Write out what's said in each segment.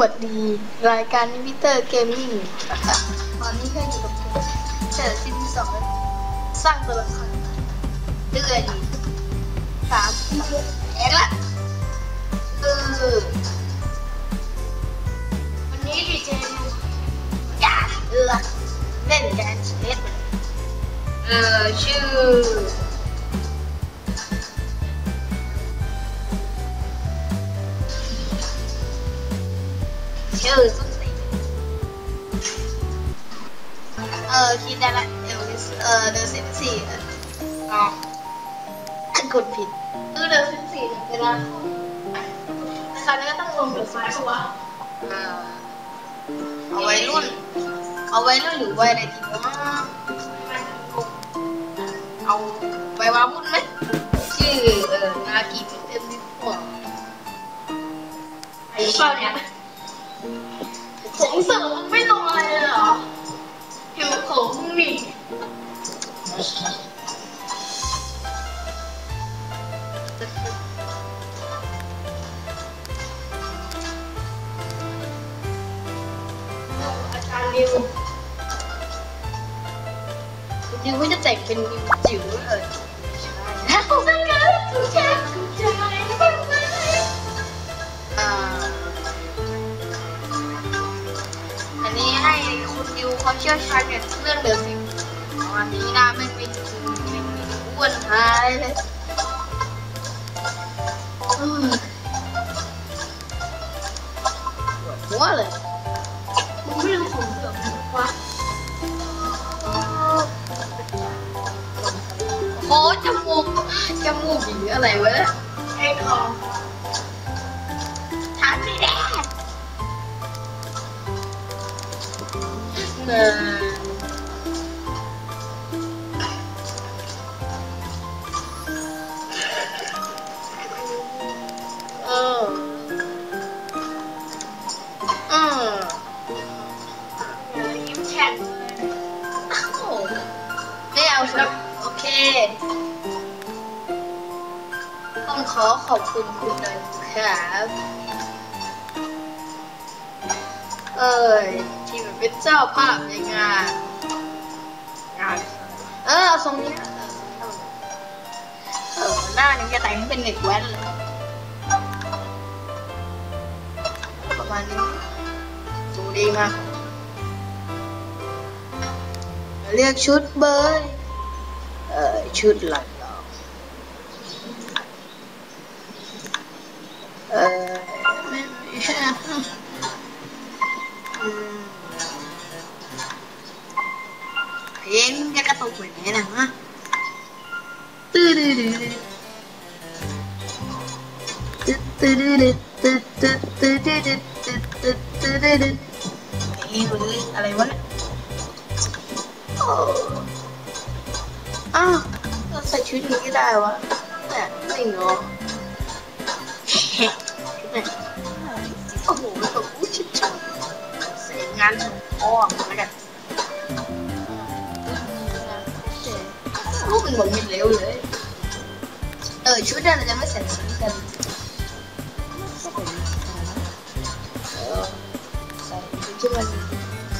วัสดี รายการนิวิเตอร์เกมมิ่งตอนนี้ก็อยู่กับผมเจอซีซั่นสองสร้างตัวละครเรื่อยดีสามเอ็กละเออวันนี้ดีเจอยากเออเล่นแดนเล่นเออชื่อ ชื่อสุดสีเออคิดได้ละเอลวิสเออเดอะซิมสี่อ๋อกดผิดคือเดอะซิมสี่เวลาคราวนี้ก็ต้องลงเดอะซิมสี่เออเอาไว้รุ่น เอาไว้รุ่นหรือไว้อะไรดีวะเอาไว้วาวุ่นไหมชื่อเออนากีเป็นเต็มที่หัวไอ้ชอบเนี่ย ของเอ้วนหายเลยอืมปวดหัวเลย อขอขอบคุณคุณนะครับเอ้ยที่มันเป็นเจ้าภาพในงานงานเออเอาทรงนี้เออเออหน้านี้จะแต่งเป็นเด็กแว้นเลยประมาณนี้ดูดีมากเรียกชุดเบยเออชุดหลัง ดอกเออไม่ไม่ใช่อืมเพลงจะกร แบบอู้ยชิดชัดเสร็จงานอ้อมแล้วกันรูปมันหมดมิดเร็วเลย เออชุดนั้นจะไม่ใส่สีกันเออใส่ชุดที่มัน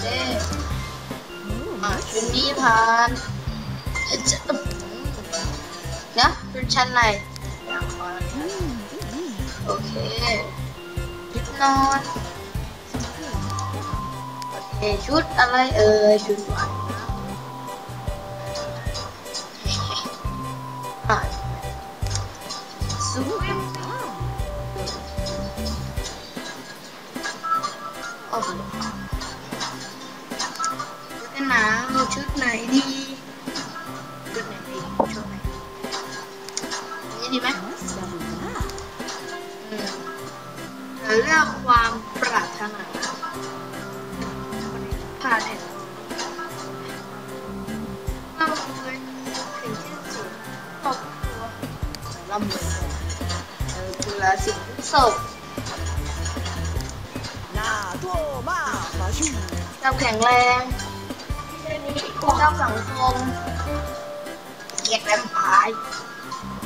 เท่อะชุดนี้ผ่านเอ๊นะชุดชั้นในโอเคชุดนอน ชุดอะไรเอ่ยชุดหวานอะสวยโอ้โหชุดหนาวชุดไหนดีชุด มามาแข็งแรงเจ้าสังคมเกียดแวมพาย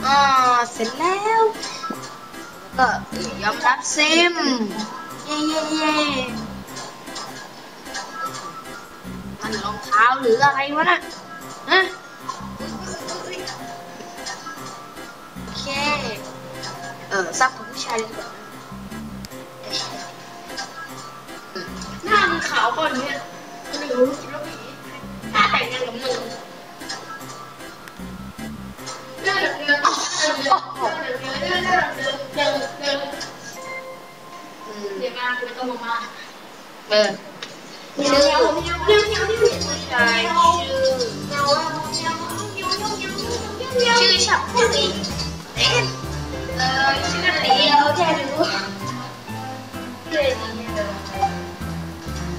อ่าเสร็จแล้ว ก็ยอมรับซิม เย่เย่เย่มันรองเท้าหรืออะไรวะน่ะฮะโอเค เออทราบของผู้ชายดีกว่า หน้ามึงขาวก่อนเนี่ยไม่รู้คิดว่าผีหน้าแต่งงานกับมึงเดินเดินเดินเดินเดินเดินเดินเดินเดินเดี๋ยวมาคุณต้องมาเออชื่อผู้ชายชื่อชื่อฉับชื่อลีเอ๊ะเออชื่อลีเอาแค่รู้เลยดีเลยโตแล้ว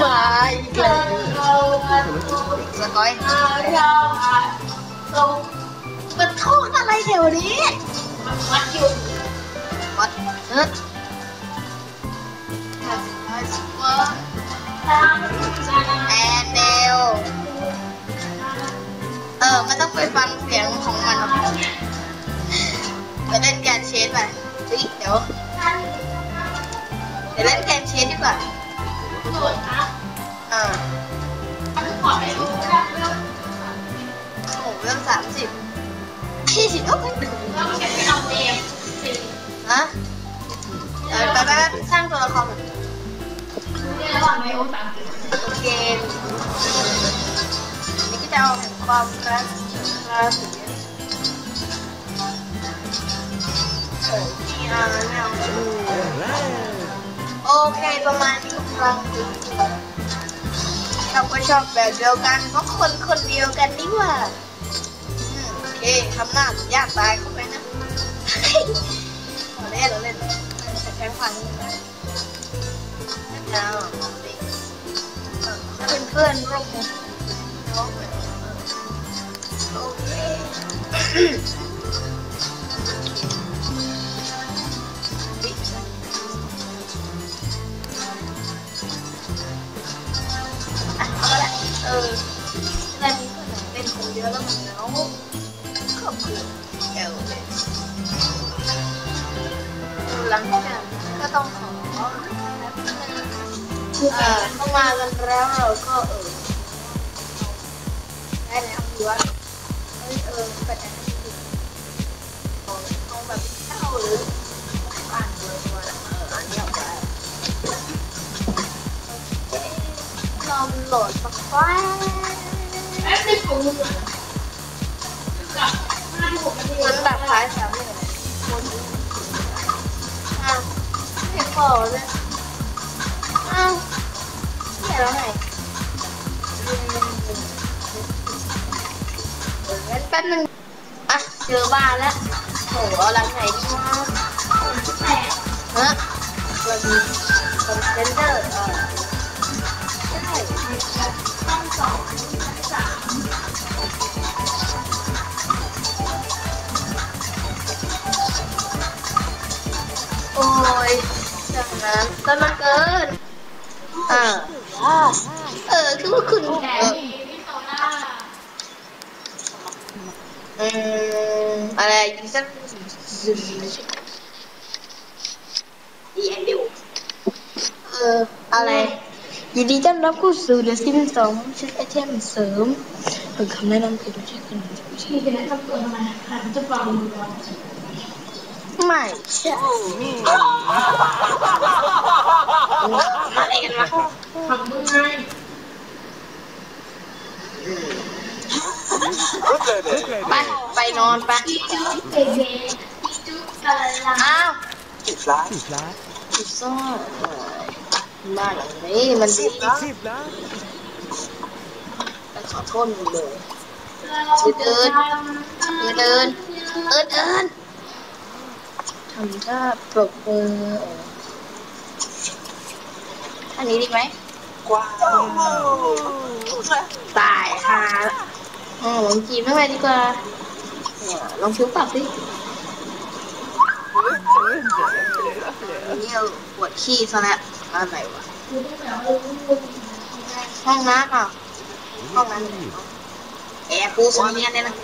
mày ra coi mình không ra đây đều đi mất hết and đều เออไม่ต้องไปฟังเสียงของมันหรอกไปเล่นการเชสไปเดี๋ยว เดี๋ยวเล่นเกมชีสดีกว่าเรื่องเรื่องโอ้เรื่องสามสิบยี่สิบโอ้ยหนึ่งเรื่องเขียนเปเอาเองสี่ฮะเอไปไปสร้างตัวละครเกมนี่ก็จะเอาแผ่นความรักรักสีโอ้ยอ่าไม่เอา โอเคประมาณนี้กำลังเราก็ชอบแบบเดียวกันเพราะคนคนเดียวกันนี่หว่าอืมโอเคทำหน้าผมยากตาย ต้องขอเอ่อเข้ามากันแล้วเราก็เออได้แล้วดูว่าเอ้ยเออเป็นอะไรที่ดีของของแบบเช่าหรือบ้านเลยว่าเอออันนี้เอาไว้โอเคลองโหลดสักแป๊บมันแบบคล้ายแถวเลยอ้ ไม่พอเลยอ้าวเนี่ยแล้วไงอืมเดี๋ยงั้นแป๊บนึงอะเจอบ้านแล้วโหเอาหลังไหนดีวะฮะเรามีคอนเทนเดอร์เออใช่ต้องสองสามโอ้ย จากนั้นต้นมาเกินอ่าเออคือว่าคุณเอออืมอะไรยิงสักเอออะไรยินดีต้อนรับเข้าสู่ The Sims 2ชุดไอเทมเสริมเป็นคำแนะนำเกี่ยวกับชื่อขนมที่ที่จะแนะนำตัวทำไมค่ะจะฟังดูก่อน ไม่ใช่อะไรกันวะทำมึงไงไปไปนอนไปจุ๊บเบบีจุ๊บกะลาอ้าวสิบล้านสิบล้านผิดซ่อนบ้านหลังนี้มันดีสิบล้านขอโทษมึงเลยเดินเออเดินเดิน ทำท่าปรบมืออันนี้ดีไหมกว้างตายค่ะอ๋อลองจีบไม่ไหวดีกว่าเนี่ยลองคิ้วปรับดิเนี่ยปวดขี้ซะแล้วอะไรวะห้องน้ำอะห้องน้ำแอร์กูสองเนี่ยเนี่ยนะ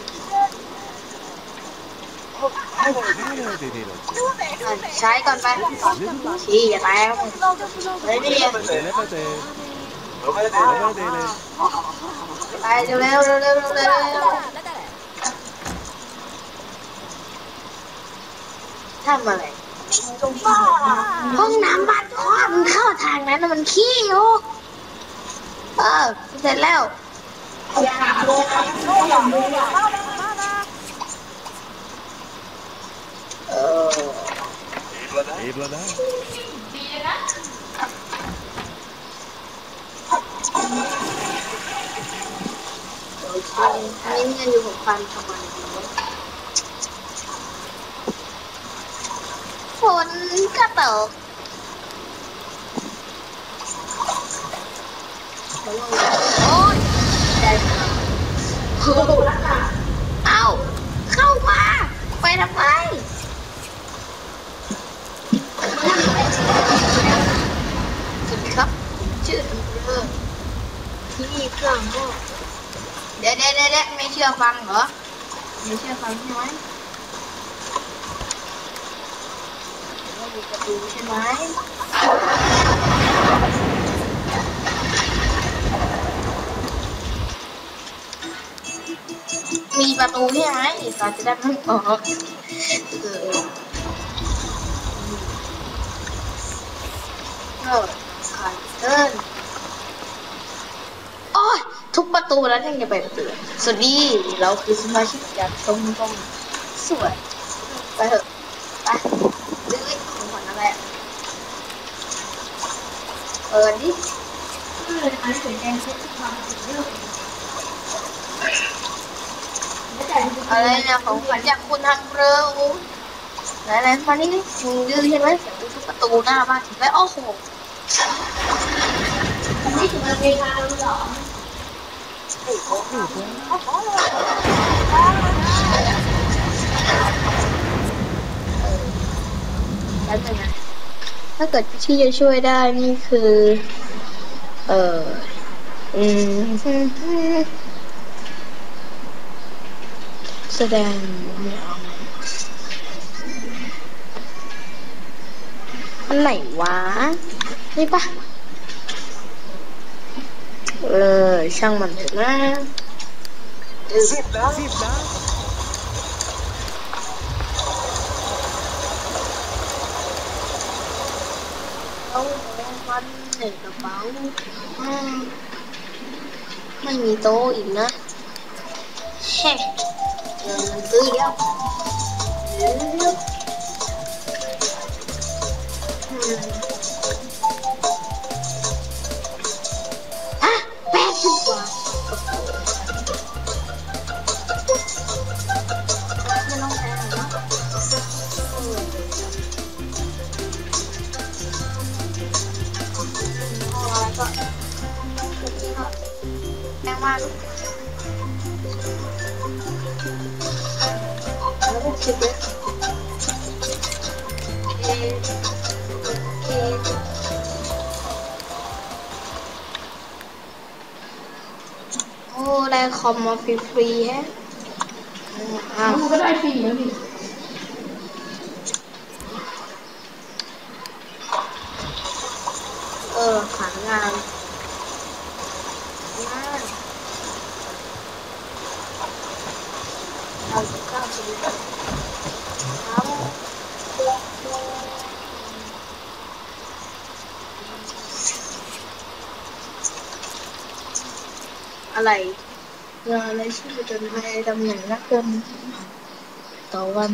ใช้ก่อนไปขี้อย่าตายครับเฮ้ยนี่ไปเดเราไม่ได้เดเด็ลไปเดเลยไปเร็วเร็วเร็วเร็วเร็วเร็วทำอะไรห้องน้ำบ้านพ่อมันเข้าทางนั้นน่ะมันขี้อยู่เออเสร็จแล้ว เออเอบแล้วนะอันนี้เงินอยู่หกพันทำไมฝนก็ตกโอ้ยได้เอ้าเข้ามา ไปทำไม ผมชื่ออำเภอที่นี่เครื่องก็เดี๋ยวเดี๋ยวเดี๋ยวเดี๋ยวไม่ เชื่อฟังเหรอไม่เชื่อฟังใช่ไหมว่าอยู่ประตูใช่ไหมมีประตูใช่ไหมเราจะได้ไม่ออกเออเออขาดเดินโอ้ยทุกประตูแล้วยังจะไปประตูสวัสดีเราคือสมาชิกจากชมรมสวยไปเถอะไปดื้อของขวัญอะไรอะเปิดดิเลยอันสีแดงเช็ดความสีเลือดไม่อะไรเนี่ยของขวัญจากคุณทางเรือโอ้ยไหนไหนมานี่ดิมึงดื้อใช่ไหมเสียงทุกประตูหน้าบ้านแล้วโอ้โห นี่ถึงเวลาหรอกแล้วเป็นถ้าเกิดที่จะช่วยได้นี่คือ เอออืมแสดงไม่เอาอันไหนวะ นี่ปะ เออช่างมันเถอะนะสิบล้านสิบล้า cho free free hết à. không có ai free nữa đi ờ khoảng ngàn อะไร งานอะไรชื่อจนภัยตำแหน่งนักเดินต่อวัน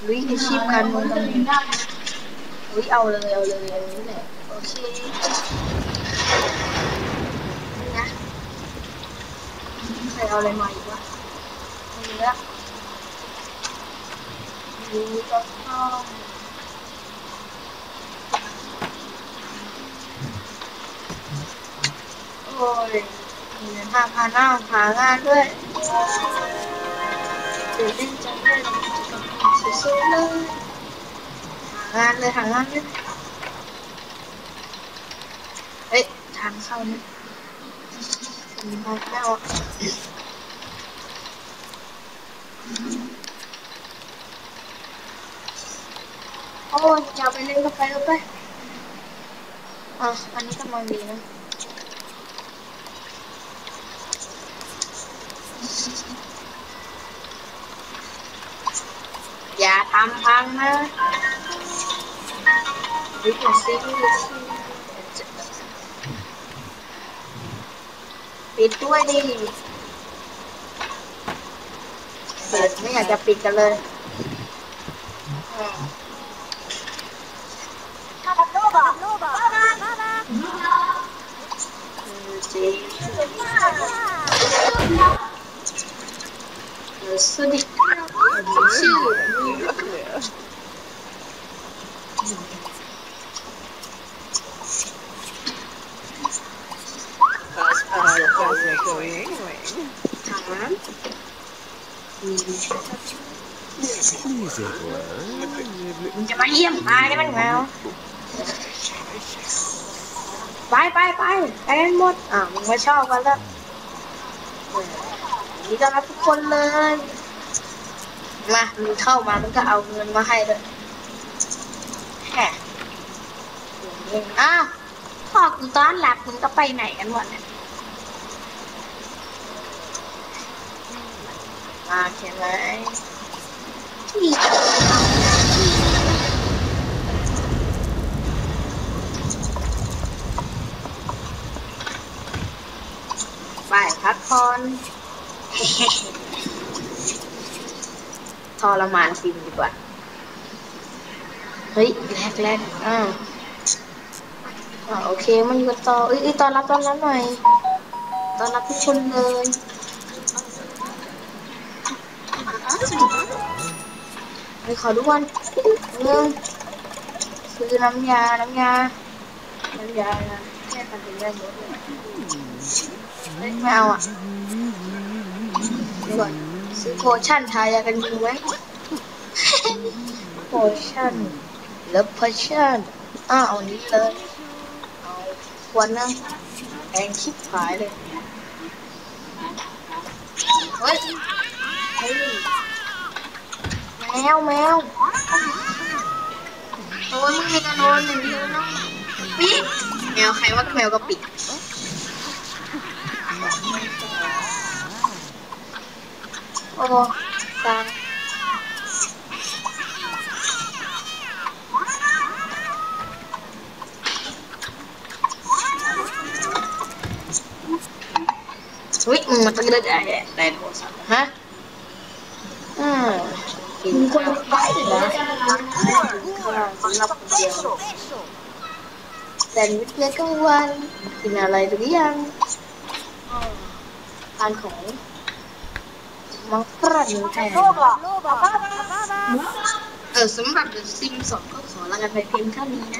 ดูอีกครั้งเว็บอะไร เออ หิวอะไรหนูแม่มา เซเว่นเอ่อวิทยาตำแหน่งผู้ถูกทดลองโอ้โหใครมาลุยอาชีพการเมืองตำแหน่ง ได้ ลุยเอาเลยเอาเลยอันนี้แหละโอเคนี่นะใครเอาอะไรมาอีกวะไม่มีละนี่ก็ต้องโอ้ยมีเงิน สุดเลยหางานเลยหางานเลยเฮ้ยทางเข้านี่มีทางเข้าโอ้ยจะไปเล่นก็ไปก็ไปอะอันนี้กำลังดีนะาทำพังนะวิธีซิปิดด้วยดิเปิดไม่อยากจะปิดกันเลยอืมอืมจ ริงเออสวัสดีครับชื่อถามมีมึงจะมาเยี่ยมตายได้บ้างแล้วไปไปไปไปกันหมดอ่ามึงไม่ชอบกันแล้วนี่ต้อนรับทุกคนเลยมามึงเข้ามามึงก็เอาเงินมาให้เลยแหมอ้าวพอกูต้อนรับมึงก็ไปไหนกันหมดเนี่ย มาใช่ไหมที่ไปพักผ่อนทรมานฟิล์มดีกว่า เฮ้ย แรกแรกอ่าอ่าโอเค มันอยู่กันต่อเอ้ยเอ้ยตอนรับตอนรับหน่อย ตอนรับทุกคนเลย ไปขอดูก่อนหนึ่งซื้อน้ำยา น้ำยา น้ำยาแค่ทำเป็นเรื่องหมดเลยเฮ้ยไม่เอาอะดูก่อนซื้อโพชั่นทายากันยุงไว้โพชั่นเลิฟโพชั่นอ้าวเอานี้เลยเอาขวดนึงแพงชิบหายเลยเฮ้ยเฮ้ย แมวแมวโอ้ยมึงให้กันนอนอย่งเดียวนะปิดแมวใครว่าแมวก็ปิดโอ้ตายเฮ้ยมึงมาตั้งแต่ได้ได้โทรศัพท์ฮะ กินข้าวไปนะข้าวสำหรับคนเดียวแซนด์วิชเนื้อกลางวันกินอะไรหรือยังอืมทานของมังฝรั่งแทนเออสำหรับ The Sims 2ก็ขอลากันไปเพียงเท่านี้นะ